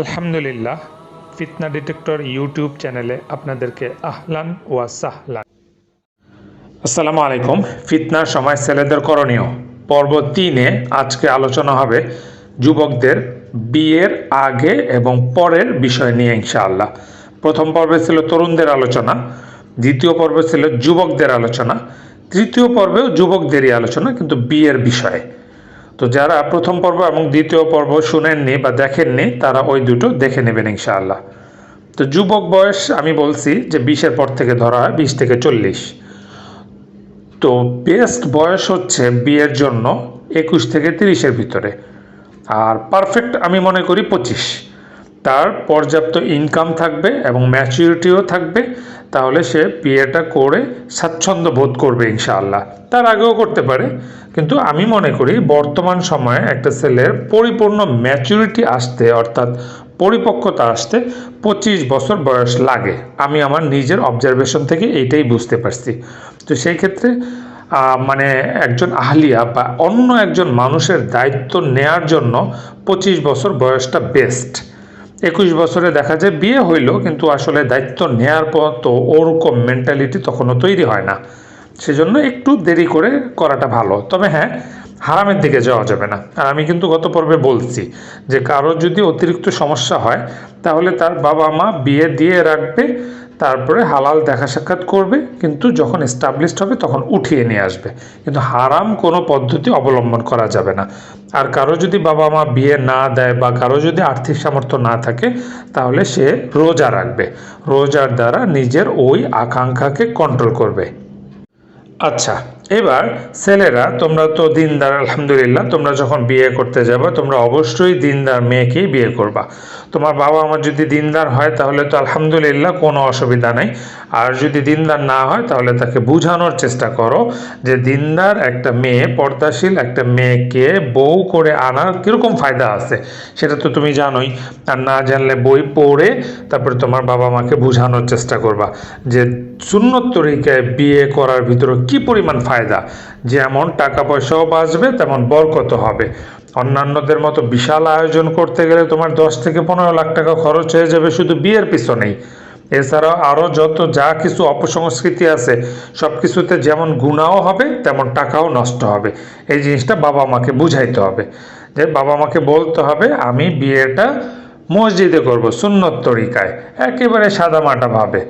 আলহামদুলিল্লাহ, ফিতনা detector YouTube চ্যানেলে আপনাদেরকে আহলান ওয়া সাহলান। আসসালামু আলাইকুম ফিতনার সময় ছেলেদের করণীয়। পর্ব তিনে আজকে আলোচনা হবে যুবকদের বিয়ের আগে এবং পরের বিষয় নিয়ে ইনশাআল্লাহ। প্রথম পর্বে ছিল তরুণদের আলোচনা, দ্বিতীয় পর্বে ছিল যুবকদের আলোচনা, তৃতীয় পর্বেও যুবকদেরই আলোচনা, কিন্তু বিয়ের বিষয়ে। তো যারা প্রথম পর্ব এবং দ্বিতীয় পর্ব শুনেননি বা দেখেননি, তারা ওই দুটো দেখে নেবেন ইনশাআল্লাহ। তো যুবক বয়স, আমি বলছি যে বিশের পর থেকে ধরা হয়, বিশ থেকে চল্লিশ। তো বেস্ট বয়স হচ্ছে বিয়ের জন্য একুশ থেকে তিরিশের ভিতরে। আর পারফেক্ট আমি মনে করি পঁচিশ। তার পর্যাপ্ত ইনকাম থাকবে এবং ম্যাচুরিটিও থাকবে, তাহলে সে বিয়েটা করে স্বাচ্ছন্দ্য বোধ করবে ইনশাআল্লাহ। তার আগেও করতে পারে, কিন্তু আমি মনে করি বর্তমান সময়ে একটা ছেলের পরিপূর্ণ ম্যাচুরিটি আসতে, অর্থাৎ পরিপক্কতা আসতে পঁচিশ বছর বয়স লাগে। আমি আমার নিজের অবজারভেশন থেকে এইটাই বুঝতে পারছি। তো সেই ক্ষেত্রে মানে একজন আহলিয়া বা অন্য একজন মানুষের দায়িত্ব নেয়ার জন্য পঁচিশ বছর বয়সটা বেস্ট একুশ বছরে দেখা যায় বিয়ে হইল, কিন্তু আসলে দায়িত্ব নেয়ার পর তো ওরকম মেন্টালিটি তখনও তৈরি হয় না। সেজন্য একটু দেরি করে করাটা ভালো। তবে হ্যাঁ হারামের দিকে যাওয়া যাবে না। আর আমি কিন্তু গত পর্বে বলছি যে কারোর যদি অতিরিক্ত সমস্যা হয়, তাহলে তার বাবা মা বিয়ে দিয়ে রাখবে তারপরে হালাল দেখা সাক্ষাৎ করবে, কিন্তু যখন এস্টাবলিশড হবে তখন উঠিয়ে নিয়ে আসবে। কিন্তু হারাম কোনো পদ্ধতি অবলম্বন করা যাবে না। আর কারও যদি বাবা মা বিয়ে না দেয় বা কারও যদি আর্থিক সামর্থ্য না থাকে, তাহলে সে রোজা রাখবে। রোজার দ্বারা নিজের ওই আকাঙ্ক্ষাকে কন্ট্রোল করবে। আচ্ছা এবার ছেলেরা, তোমরা তো দিনদার, আলহামদুলিল্লাহ, তোমরা যখন বিয়ে করতে যাবে, তোমরা অবশ্যই দিনদার মেয়েকেই বিয়ে করবা। তোমার বাবা আমার যদি দিনদার হয়, তাহলে তো আলহামদুলিল্লাহ কোনো অসুবিধা নেই। আর যদি দিনদার না হয়, তাহলে তাকে বোঝানোর চেষ্টা করো যে দিনদার একটা মেয়ে, পর্দাশীল একটা মেয়েকে বউ করে আনার কীরকম ফায়দা আছে, সেটা তো তুমি জানোই। আর না জানলে বই পড়ে তারপরে তোমার বাবা মাকে বোঝানোর চেষ্টা করবা যে সুন্নত তরিকায় বিয়ে করার ভিতরে কি পরিমাণ ফায়দা? যেমন টাকা পয়সাও বাঁচবে, তেমন বরকত হবে। অন্যান্যদের মতো বিশাল আয়োজন করতে গেলে তোমার দশ থেকে পনেরো লাখ টাকা খরচ হয়ে যাবে শুধু বিয়ের পিছনেই। এছাড়াও আরও যত যা কিছু অপসংস্কৃতি আছে, সব কিছুতে যেমন গুণাও হবে, তেমন টাকাও নষ্ট হবে। এই জিনিসটা বাবা মাকে বুঝাইতে হবে। যে বাবা মাকে বলতে হবে, আমি বিয়েটা মসজিদে করব, সুন্নত তরিকায়, একেবারে সাদামাটা ভাবে।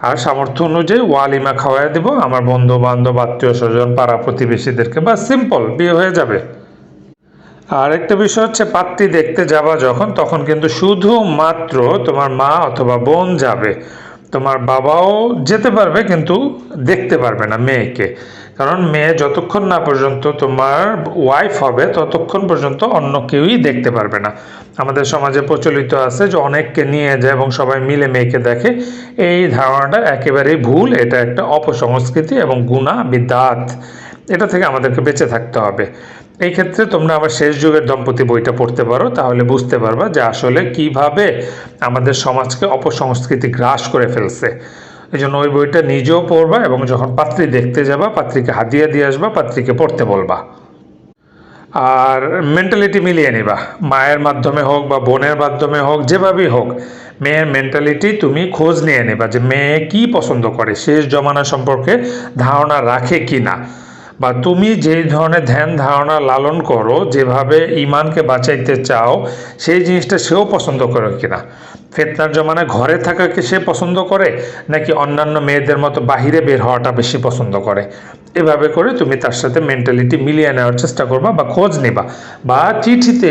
আর সামর্থ্য অনুযায়ী ওয়ালিমা খাওয়াই দেব, আমার বন্ধু বান্ধব আত্মীয় স্বজন পাড়া প্রতিবেশীদেরকে বা সিম্পল বিয়ে হয়ে যাবে। আর একটা বিষয় হচ্ছে, পাত্রী দেখতে যাবা যখন, তখন কিন্তু শুধুমাত্র তোমার মা অথবা বোন যাবে। তোমার বাবাও যেতে পারবে, কিন্তু দেখতে পারবে না মেয়েকে। কারণ মেয়ে যতক্ষণ না পর্যন্ত তোমার ওয়াইফ হবে, ততক্ষণ পর্যন্ত অন্য কেউই দেখতে পারবে না। আমাদের সমাজে প্রচলিত আছে যে, অনেককে নিয়ে যায় এবং সবাই মিলে মেয়েকে দেখে। এই ধারণাটা একেবারেই ভুল। এটা একটা অপসংস্কৃতি এবং গুণা বিদাত এটা থেকে আমাদেরকে বেঁচে থাকতে হবে। এই ক্ষেত্রে তোমরা আবার শেষ যুগের দম্পতি বইটা পড়তে পারো, তাহলে বুঝতে পারবা যে আসলে কীভাবে আমাদের সমাজকে অপসংস্কৃতি গ্রাস করে ফেলছে। এই জন্য ওই বইটা নিজেও পড়বা এবং যখন পাত্রী দেখতে যাবা, পাত্রীকে হাদিয়া দিয়ে আসবা, পাত্রীকে পড়তে বলবা। আর মেন্টালিটি মিলিয়ে নিবা। মায়ের মাধ্যমে হোক বা বোনের মাধ্যমে হোক, যেভাবেই হোক, মেয়ের মেন্টালিটি তুমি খোঁজ নিয়ে নেবা যে মেয়ে কি পছন্দ করে, শেষ জমানা সম্পর্কে ধারণা রাখে কি না বা তুমি যেই ধরনের ধ্যান ধারণা লালন করো, যেভাবে ইমানকে বাঁচাইতে চাও, সেই জিনিসটা সেও পছন্দ করে কিনা? ফেতনার জমানায় ঘরে থাকাকে সে পছন্দ করে, নাকি অন্যান্য মেয়েদের মতো বাহিরে বের হওয়াটা বেশি পছন্দ করে? এভাবে করে তুমি তার সাথে মেন্টালিটি মিলিয়ে নেওয়ার চেষ্টা করবা বা খোঁজ নেবা বা চিঠিতে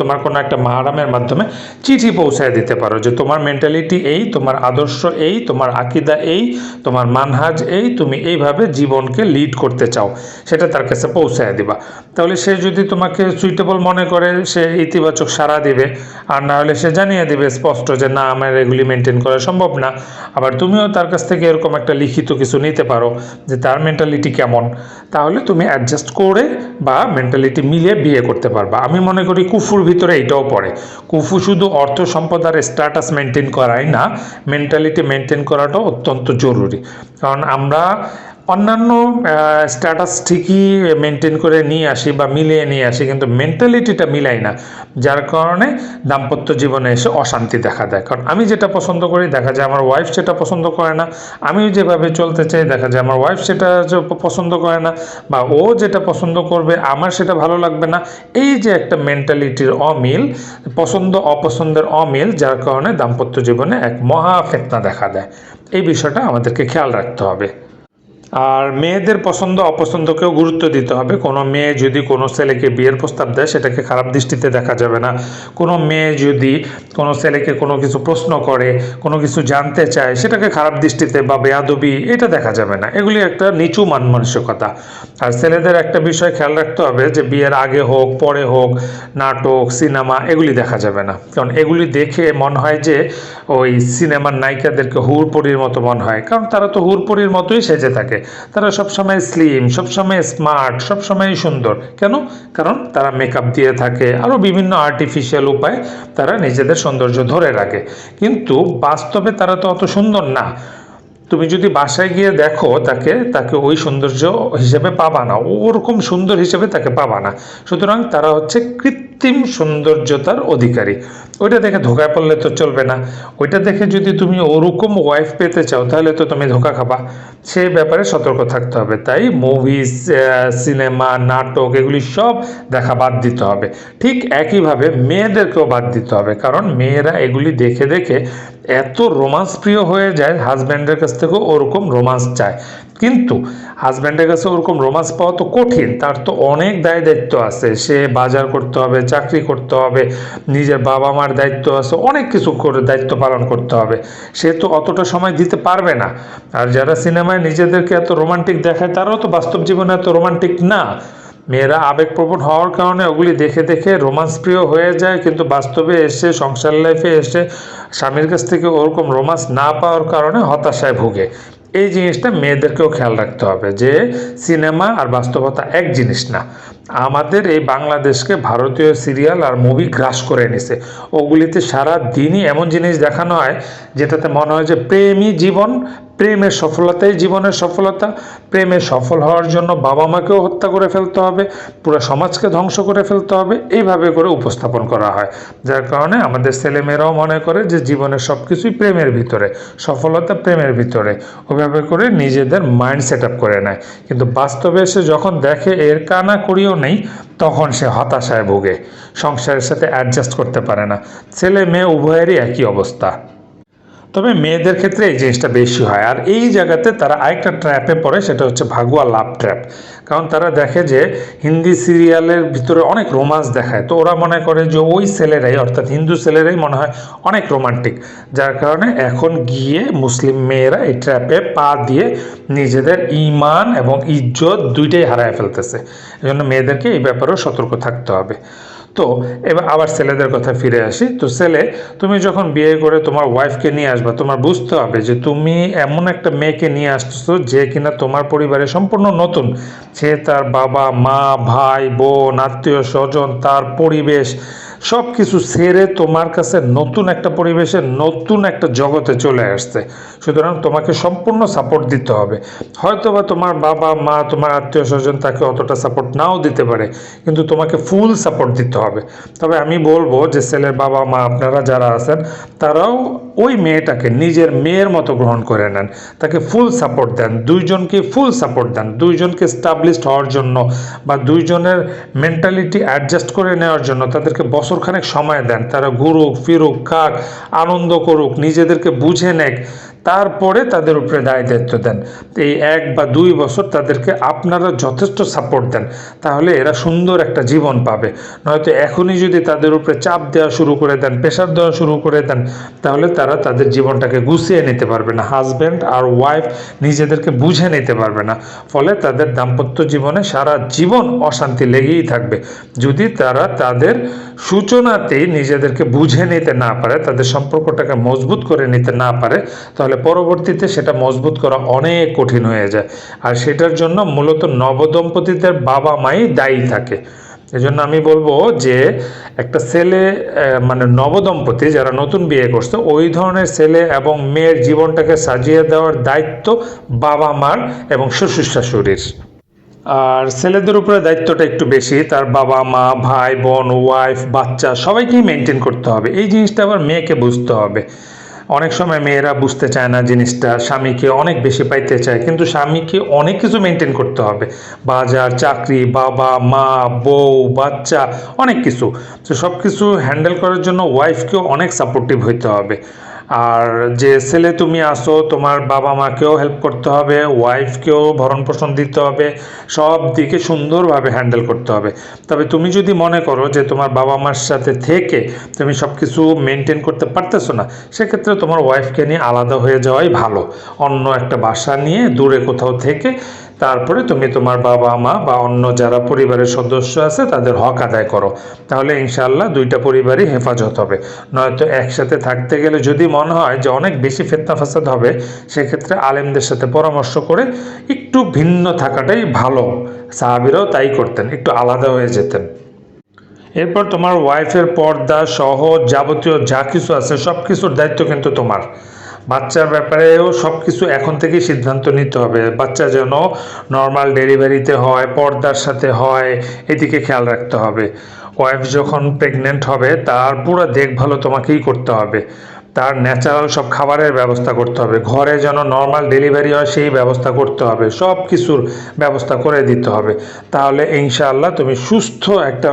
তোমার কোনো একটা মাহারামের মাধ্যমে চিঠি পৌঁছায় দিতে পারো যে তোমার মেন্টালিটি এই, তোমার আদর্শ এই, তোমার আকিদা এই, তোমার মানহাজ এই, তুমি এইভাবে জীবনকে লিড করতে চাও, সেটা তার কাছে পৌঁছায় দিবা। তাহলে সে যদি তোমাকে সুইটেবল মনে করে, সে ইতিবাচক সাড়া দিবে, আর না হলে সে জানিয়ে দিবে স্পষ্ট যে না, আমার এগুলি মেনটেন করা সম্ভব না। আবার তুমিও তার কাছ থেকে এরকম একটা লিখিত কিছু নিতে পারো যে তার মেন্টালিটি কেমন? তাহলে তুমি অ্যাডজাস্ট করে বা মেন্টালিটি মিলিয়ে বিয়ে করতে পারবা। আমি মনে করি কুফুর ভিতরে এইটাও পড়ে। কুফু শুধু অর্থ, সম্পদ আর স্ট্যাটাস মেনটেন করাই না মেন্টালিটি মেনটেন করাটাও অত্যন্ত জরুরি। কারণ আমরা অন্যান্য স্ট্যাটাস ঠিকই মেনটেন করে নিয়ে আসি বা মিলিয়ে নিয়ে আসি, কিন্তু মেন্টালিটিটা মিলাই না। যার কারণে দাম্পত্য জীবনে এসে অশান্তি দেখা দেয়। কারণ আমি যেটা পছন্দ করি, দেখা যায় আমার ওয়াইফ সেটা পছন্দ করে না। আমি যেভাবে চলতে চাই, দেখা যায় আমার ওয়াইফ সেটা পছন্দ করে না, বা ও যেটা পছন্দ করবে, আমার সেটা ভালো লাগবে না। এই যে একটা মেন্টালিটির অমিল, পছন্দ, অপছন্দের অমিল, যার কারণে দাম্পত্য জীবনে এক মহা ফেতনা দেখা দেয়। এই বিষয়টা আমাদেরকে খেয়াল রাখতে হবে। আর মেয়েদের পছন্দ, অপছন্দকেও গুরুত্ব দিতে হবে। কোনো মেয়ে যদি কোনো ছেলেকে বিয়ের প্রস্তাব দেয়, সেটাকে খারাপ দৃষ্টিতে দেখা যাবে না। কোনো মেয়ে যদি কোনো ছেলেকে কোনো কিছু প্রশ্ন করে, কোনো কিছু জানতে চায়, সেটাকে খারাপ দৃষ্টিতে বা বেয়াদবি, এটা দেখা যাবে না। এগুলি একটা নিচু মান মানসিকতা। আর ছেলেদের একটা বিষয় খেয়াল রাখতে হবে যে, বিয়ের আগে হোক, পরে হোক, নাটক, সিনেমা, এগুলি দেখা যাবে না। কারণ এগুলি দেখে মনে হয় যে, ওই সিনেমার নায়িকাদেরকে হুরপরির মতো মনে হয়। কারণ তারা তো হুরপরির মতোই সেজে থাকে। তারা সবসময় স্লিম সবসময় স্মার্ট সবসময় সুন্দর। কেন? কারণ তারা মেকআপ দিয়ে থাকে আরও বিভিন্ন আর্টিফিশিয়াল উপায়ে তারা নিজেদের সৌন্দর্য ধরে রাখে। কিন্তু বাস্তবে তারা তো অত সুন্দর না। তুমি যদি বাসায় গিয়ে দেখো তাকে তাকে ওই সৌন্দর্য হিসেবে পাবা না। ওরকম সুন্দর হিসেবে তাকে পাবা না। সুতরাং তারা হচ্ছে কৃত্রিম সৌন্দর্যতার অধিকারী। ওইটা দেখে ধোকায় পড়লে তো চলবে না। ওইটা দেখে যদি তুমি ওরকম ওয়াইফ পেতে চাও, তাহলে তো তুমি ধোকা খাবা। সেই ব্যাপারে সতর্ক থাকতে হবে। তাই মুভিজ সিনেমা নাটক এগুলি সব দেখা বাদ দিতে হবে। ঠিক একইভাবে মেয়েদেরকেও বাদ দিতে হবে। কারণ মেয়েরা এগুলি দেখে দেখে এত রোমান্স প্রিয় হয়ে যায় হাজব্যান্ডের কাছ থেকেও ওরকম রোমান্স চায়। কিন্তু হাজব্যান্ডের কাছে ওরকম রোমান্স পাওয়া তো কঠিন। তার তো অনেক দায় দায়িত্ব আছে। সে বাজার করতে হবে, চাকরি করতে হবে, নিজের বাবা মার দায়িত্ব আছে, অনেক কিছু করে দায়িত্ব পালন করতে হবে। সে তো অতটা সময় দিতে পারবে না। আর যারা সিনেমায় নিজেদেরকে এত রোমান্টিক দেখায়, তারাও তো বাস্তব জীবনে এত রোমান্টিক না। মেয়েরা আবেগপ্রবণ হওয়ার কারণে ওগুলি দেখে দেখে রোমান্স প্রিয় হয়ে যায়, কিন্তু বাস্তবে এসে, সংসার লাইফে এসে স্বামীর কাছ থেকে ওরকম রোমান্স না পাওয়ার কারণে হতাশায় ভুগে। এই জিনিসটা মেয়েদেরকেও খেয়াল রাখতে হবে যে সিনেমা আর বাস্তবতা এক জিনিস না। আমাদের এই বাংলাদেশকে ভারতীয় সিরিয়াল আর মুভি গ্রাস করে নিছে ওগুলিতে সারা দিনই এমন জিনিস দেখানো হয়, যেটাতে মনে হয় যে প্রেমই জীবন প্রেমের সফলতাই জীবনের সফলতা। প্রেমে সফল হওয়ার জন্য বাবা মাকেও হত্যা করে ফেলতে হবে, পুরো সমাজকে ধ্বংস করে ফেলতে হবে, এইভাবে করে উপস্থাপন করা হয়। যার কারণে আমাদের ছেলেমেয়েরাও মনে করে যে জীবনের সব কিছুই প্রেমের ভিতরে, সফলতা প্রেমের ভিতরে। ওইভাবে করে নিজেদের মাইন্ড সেট আপ করে নেয়। কিন্তু বাস্তবে এসে যখন দেখে এর কানা করিও নেই, তখন সে হতাশায় ভোগে। সংসারের সাথে অ্যাডজাস্ট করতে পারে না। ছেলে মেয়ে উভয়েরই একই অবস্থা। তবে মেয়েদের ক্ষেত্রে এই জিনিসটা বেশি হয়। আর এই জায়গাতে তারা আরেকটা ট্র্যাপে পড়ে, সেটা হচ্ছে ভাগুয়া লাভ ট্র্যাপ কারণ তারা দেখে যে হিন্দি সিরিয়ালের ভিতরে অনেক রোমান্স দেখায়। তো ওরা মনে করে যে ওই ছেলেরাই, অর্থাৎ হিন্দু ছেলেরাই মনে হয় অনেক রোমান্টিক যার কারণে এখন গিয়ে মুসলিম মেয়েরা এই ট্র্যাপে পা দিয়ে নিজেদের ইমান এবং ইজ্জত দুইটাই হারায় ফেলতেছে। এজন্য মেয়েদেরকে এই ব্যাপারেও সতর্ক থাকতে হবে। তো এবার আবার ছেলেদের কথা ফিরে আসি। তো ছেলে, তুমি যখন বিয়ে করে তোমার ওয়াইফকে নিয়ে আসবা, তোমার বুঝতে হবে যে তুমি এমন একটা মেয়েকে নিয়ে আসতেছো যে কিনা তোমার পরিবারে সম্পূর্ণ নতুন। সে তার বাবা, মা, ভাই, বোন আত্মীয় স্বজন তার পরিবেশ সব কিছু ছেড়ে তোমার কাছে নতুন একটা পরিবেশে, নতুন একটা জগতে চলে আসছে। সুতরাং তোমাকে সম্পূর্ণ সাপোর্ট দিতে হবে। হয়তো বা তোমার বাবা, মা, তোমার আত্মীয় স্বজন তাকে অতটা সাপোর্ট নাও দিতে পারে, কিন্তু তোমাকে ফুল সাপোর্ট দিতে হবে। তবে আমি বলব যে ছেলের বাবা, মা, আপনারা যারা আছেন, তারাও ওই মেয়েটাকে নিজের মেয়ের মতো গ্রহণ করে নেন। তাকে ফুল সাপোর্ট দেন। দুইজনকে ফুল সাপোর্ট দেন। দুইজনকে স্টাবলিশড হওয়ার জন্য বা দুইজনের মেন্টালিটি অ্যাডজাস্ট করে নেওয়ার জন্য তাদেরকে বছরখানেক সময় দেন তারা ঘুরুক ফিরুক খাক আনন্দ করুক নিজেদেরকে বুঝে নেক। তারপরে তাদের উপরে দায় দায়িত্ব দেন। এই এক বা দুই বছর তাদেরকে আপনারা যথেষ্ট সাপোর্ট দেন। তাহলে এরা সুন্দর একটা জীবন পাবে। নয়তো এখনই যদি তাদের উপরে চাপ দেওয়া শুরু করে দেন প্রেশার দেওয়া শুরু করে দেন, তাহলে তারা তাদের জীবনটাকে গুছিয়ে নিতে পারবে না। হাজব্যান্ড আর ওয়াইফ নিজেদেরকে বুঝে নিতে পারবে না। ফলে তাদের দাম্পত্য জীবনে সারা জীবন অশান্তি লেগেই থাকবে। যদি তারা তাদের সূচনাতেই নিজেদেরকে বুঝে নিতে না পারে, তাদের সম্পর্কটাকে মজবুত করে নিতে না পারে, তাহলে পরবর্তীতে সেটা মজবুত করা অনেক কঠিন হয়ে যায়। আর সেটার জন্য মূলত নবদম্পতিদের বাবা মাই দায়ী থাকে। এজন্য আমি বলব যে একটা ছেলে মানে নবদম্পতি যারা নতুন বিয়ে করছে, ওই ধরনের ছেলে এবং মেয়ের জীবনটাকে সাজিয়ে দেওয়ার দায়িত্ব বাবা মার এবং শ্বশুর শাশুড়ির আর ছেলেদের উপরে দায়িত্বটা একটু বেশি, তার বাবা মা, ভাই, বোন ওয়াইফ বাচ্চা সবাইকেই মেনটেন করতে হবে। এই জিনিসটা আবার মেয়েকে বুঝতে হবে। অনেক সময় মেয়েরা বুঝতে চায় না জিনিসটা, স্বামীকে অনেক বেশি পাইতে চায়, কিন্তু স্বামীকে অনেক কিছু মেনটেন করতে হবে। বাজার, চাকরি, বাবা, মা, বউ, বাচ্চা, অনেক কিছু। তো সব কিছু হ্যান্ডেল করার জন্য ওয়াইফকেও অনেক সাপোর্টিভ হইতে হবে। আর যে ছেলে তুমি আসো তোমার বাবা মাকেও হেল্প করতে হবে ওয়াইফকেও ভরণ পোষণ দিতে হবে, সব দিকে সুন্দরভাবে হ্যান্ডেল করতে হবে। তবে তুমি যদি মনে করো যে তোমার বাবা মার সাথে থেকে তুমি সব কিছু মেনটেন করতে পারতেছো না, সেক্ষেত্রে তোমার ওয়াইফকে নিয়ে আলাদা হয়ে যাওয়াই ভালো। অন্য একটা বাসা নিয়ে দূরে কোথাও থেকে তারপরে তুমি তোমার বাবা মা বা অন্য যারা পরিবারের সদস্য আছে, তাদের হক আদায় করো। তাহলে ইনশাল্লাহ দুইটা পরিবারই হেফাজত হবে। নয়তো একসাথে থাকতে গেলে যদি মনে হয় যে অনেক বেশি ফেতনা ফাসাদ হবে, সেক্ষেত্রে আলেমদের সাথে পরামর্শ করে একটু ভিন্ন থাকাটাই ভালো। সাহাবিরাও তাই করতেন, একটু আলাদা হয়ে যেতেন। এরপর তোমার ওয়াইফের পর্দা সহ যাবতীয় যা কিছু আছে সব কিছুর দায়িত্ব কিন্তু তোমার। বাচ্চার ব্যাপারেও সব কিছু এখন থেকেই সিদ্ধান্ত নিতে হবে। বাচ্চা যেন নর্মাল ডেলিভারিতে হয়, পর্দার সাথে হয়, এদিকে খেয়াল রাখতে হবে। ওয়াইফ যখন প্রেগনেন্ট হবে, তার পুরো দেখভালও তোমাকেই করতে হবে। তার ন্যাচারাল সব খাবারের ব্যবস্থা করতে হবে। ঘরে যেন নর্মাল ডেলিভারি হয়, সেই ব্যবস্থা করতে হবে। সব কিছুর ব্যবস্থা করে দিতে হবে। তাহলে ইনশাআল্লাহ তুমি সুস্থ একটা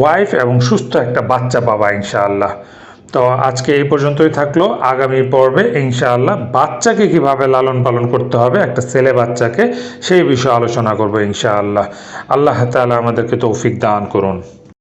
ওয়াইফ এবং সুস্থ একটা বাচ্চা পাবা ইনশাআল্লাহ। তো আজকে এই পর্যন্তই থাকল। আগামী পর্বে ইনশাআল্লাহ বাচ্চাকে কীভাবে লালন পালন করতে হবে, একটা ছেলে বাচ্চাকে সেই বিষয়ে আলোচনা করব ইনশাআল্লাহ। আল্লাহ তালা আমাদেরকে তৌফিক দান করুন।